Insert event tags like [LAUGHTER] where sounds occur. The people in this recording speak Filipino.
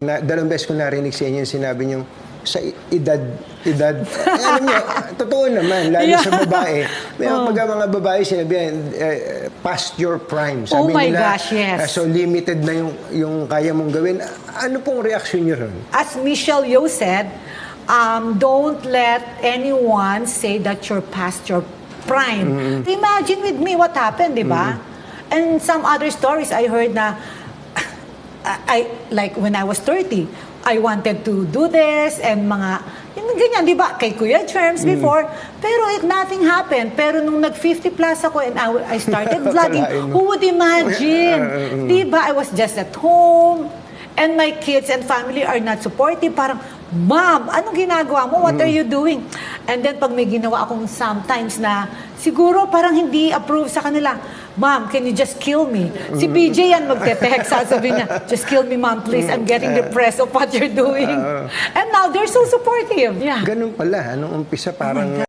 Na, dalawang beses ko narinig sa inyo yung sinabi niyo sa edad, edad, eh, alam niyo, [LAUGHS] totoo naman, lalo Yeah. sa babae. May pag mga babae sinabi, eh, past your prime. Sabi Oh my nila, gosh, yes. ah, so limited na yung, yung kaya mong gawin. Ano pong reaksyon niyo ron? As Michelle Yeoh said, um, don't let anyone say that you're past your prime. Imagine with me what happened, di ba? And some other stories I heard na, I, like when I was 30, I wanted to do this and mga, yung ganyan, di ba? Kay Kuya Germs before. Pero it, nothing happened. Pero nung nag-50 plus ako and I, I started [LAUGHS] vlogging, who would imagine? [LAUGHS] di ba? I was just at home and my kids and family are not supportive. Parang, Mom, anong ginagawa mo? What are you doing? And then pag may ginawa akong sometimes na siguro parang hindi approve sa kanila, Mom, can you just kill me? Si PJ yan magte-text, sasabihin niya, just kill me, Mom, please. I'm getting depressed of what you're doing. And now they're so supportive. Yeah. Ganun pala, anong umpisa parang